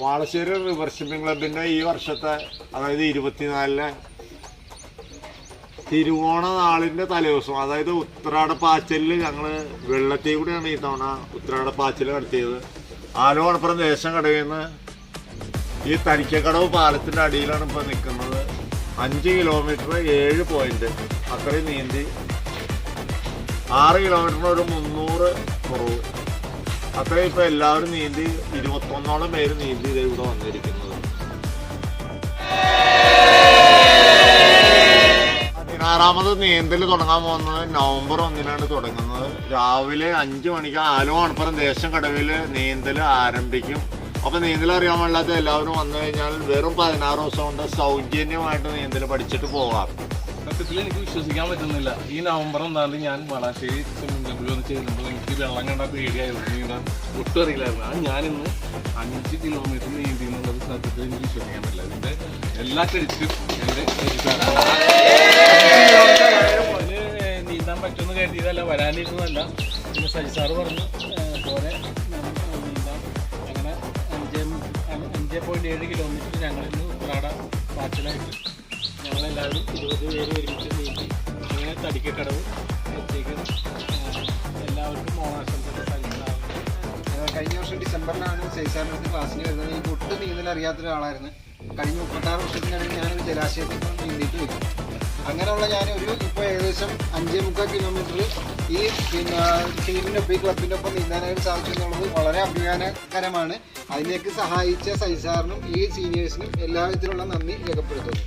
Valassery river shipping ക്ലബിന്റെ ഈ വർഷത്തെ അതായത് ഇരുപത്തിനാലിലെ തിരുവോണ നാളിന്റെ തലേദിവസം അതായത് ഉത്രാട പാച്ചലിൽ ഞങ്ങൾ വെള്ളത്തിൽ കൂടിയാണ് ഈ തവണ ഉത്രാട പാച്ചൽ നടത്തിയത്. ആലോണപ്പുറം ദേശം കടയിൽ ഈ തരിക്കക്കടവ് പാലത്തിന്റെ അടിയിലാണ് ഇപ്പൊ നിൽക്കുന്നത്. അഞ്ച് കിലോമീറ്റർ ഏഴ് പോയിന്റ് അത്രയും നീന്തി. ആറ് കിലോമീറ്ററിന് ഒരു മുന്നൂറ് കുറവ്. അത്രയും ഇപ്പൊ എല്ലാവരും നീന്തി ഇരുപത്തൊന്നോളം പേര് നീന്തി ഇതേ ഇവിടെ വന്നിരിക്കുന്നത്. പതിനാറാമത് നീന്തൽ തുടങ്ങാൻ പോകുന്നത് നവംബർ ഒന്നിനാണ് തുടങ്ങുന്നത്. രാവിലെ അഞ്ചു മണിക്ക് ആലോ മണപ്പുറം ദേശം കടവിൽ നീന്തൽ ആരംഭിക്കും. അപ്പൊ നീന്തൽ അറിയാൻ പാടില്ലാത്ത എല്ലാവരും വന്നു കഴിഞ്ഞാൽ വെറും പതിനാറ് ദിവസം കൊണ്ട് സൗജന്യമായിട്ട് നീന്തൽ പഠിച്ചിട്ട് പോകാം. സത്യത്തിൽ എനിക്ക് വിശ്വസിക്കാൻ പറ്റുന്നില്ല. ഈ നവംബർ ഒന്നാം ഞാൻ വളാശ്ശേരി സ്വിമ്മിംഗ് പൂളിൽ വന്ന് ചേരുമ്പോൾ എനിക്ക് വെള്ളം കണ്ട പേടിയായിരുന്നു നീന്താൻ ഒട്ടും അറിയില്ലായിരുന്നു. ആ ഞാനിന്ന് അഞ്ച് കിലോമീറ്റർ നീന്തി എന്നുള്ളത് സത്യത്തിൽ എനിക്ക് വിശ്വസിക്കാൻ പറ്റില്ല. അതിന്റെ എല്ലാ ക്രെഡിറ്റും എന്റെ നീന്താൻ പറ്റുമെന്ന് കരുതിയതല്ല വരാനിരുന്നതല്ല. പിന്നെ സജി സാറ് പറഞ്ഞു പോലെ അങ്ങനെ അഞ്ച് അഞ്ച് പോയിന്റ് ഏഴ് കിലോമീറ്റർ ഞങ്ങളിന്ന് ഉത്രാട പാച്ചിലായിട്ട്. ഞങ്ങളെല്ലാവരും ഇരുപത് പേര് ഒരുമിച്ച് നീക്കി അങ്ങനെ തടിക്കക്കടവ് പ്രത്യേക എല്ലാവർക്കും ഓണാശംസകൾ കഴിഞ്ഞ വർഷം ഡിസംബറിലാണ് സൈസാറിന് ക്ലാസ്സിന് വരുന്നത്. എനിക്ക് ഒട്ടും നീന്തൽ അറിയാത്ത കഴിഞ്ഞ മുപ്പത്താറ് വർഷത്തിനിടയിൽ ഞാനൊരു ജലാശയത്തിൽ നീന്തിയിട്ട് വരും. അങ്ങനെയുള്ള ഞാൻ ഒരു ഇപ്പോൾ ഏകദേശം അഞ്ചേ മുക്കാൽ കിലോമീറ്റർ ഈ പിന്നെ ടീമിനൊപ്പം ഈ ക്ലബിന്റെ ഒപ്പം നീന്താനായിട്ട് സാധിച്ചു എന്നുള്ളത് വളരെ അഭിമാനകരമാണ്. അതിലേക്ക് സഹായിച്ച സൈസാറിനും ഈ സീനിയേഴ്സിനും എല്ലാവിധത്തിലുള്ള നന്ദി രേഖപ്പെടുത്തുന്നു.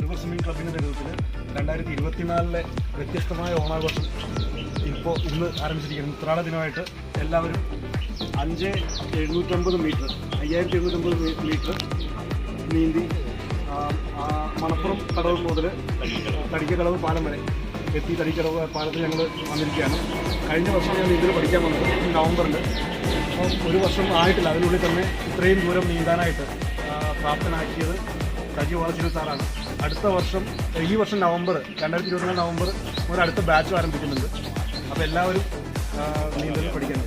റിവർ സ്വിമ്മിംഗ് ക്ലബിന്റെ നേതൃത്വത്തിൽ രണ്ടായിരത്തി ഇരുപത്തിനാലിലെ വ്യത്യസ്തമായ ഓണാഘോഷം ഇപ്പോൾ ഇന്ന് ആരംഭിച്ചിരിക്കുന്നു. ഉത്രാട ദിനമായിട്ട് എല്ലാവരും അഞ്ച് എഴുന്നൂറ്റമ്പത് മീറ്റർ അയ്യായിരത്തി എഴുന്നൂറ്റമ്പത് മീറ്റർ നീന്തി മണപ്പുറം കടവ് മുതൽ തടിക്കടവ് പാലം വരെ എത്തി തടിക്കടവ് പാലത്തിൽ ഞങ്ങൾ വന്നിരിക്കുകയാണ്. കഴിഞ്ഞ വർഷം ഞാൻ ഇതിൽ പഠിക്കാൻ വന്നത് നവംബറിൽ അപ്പം ഒരു വർഷം ആയിട്ടില്ല. അതിനുള്ളിൽ തന്നെ ഇത്രയും ദൂരം നീന്താനായിട്ട് പ്രാപ്തനാക്കിയത് സജി വളച്ചിരി സാറാണ്. അടുത്ത വർഷം ഈ വർഷം നവംബർ രണ്ടായിരത്തി ഇരുപത്തിനാല് നവംബർ ഒരു അടുത്ത ബാച്ച് ആരംഭിക്കുന്നുണ്ട്. അപ്പോൾ എല്ലാവരും നീന്തൽ പഠിക്കാൻ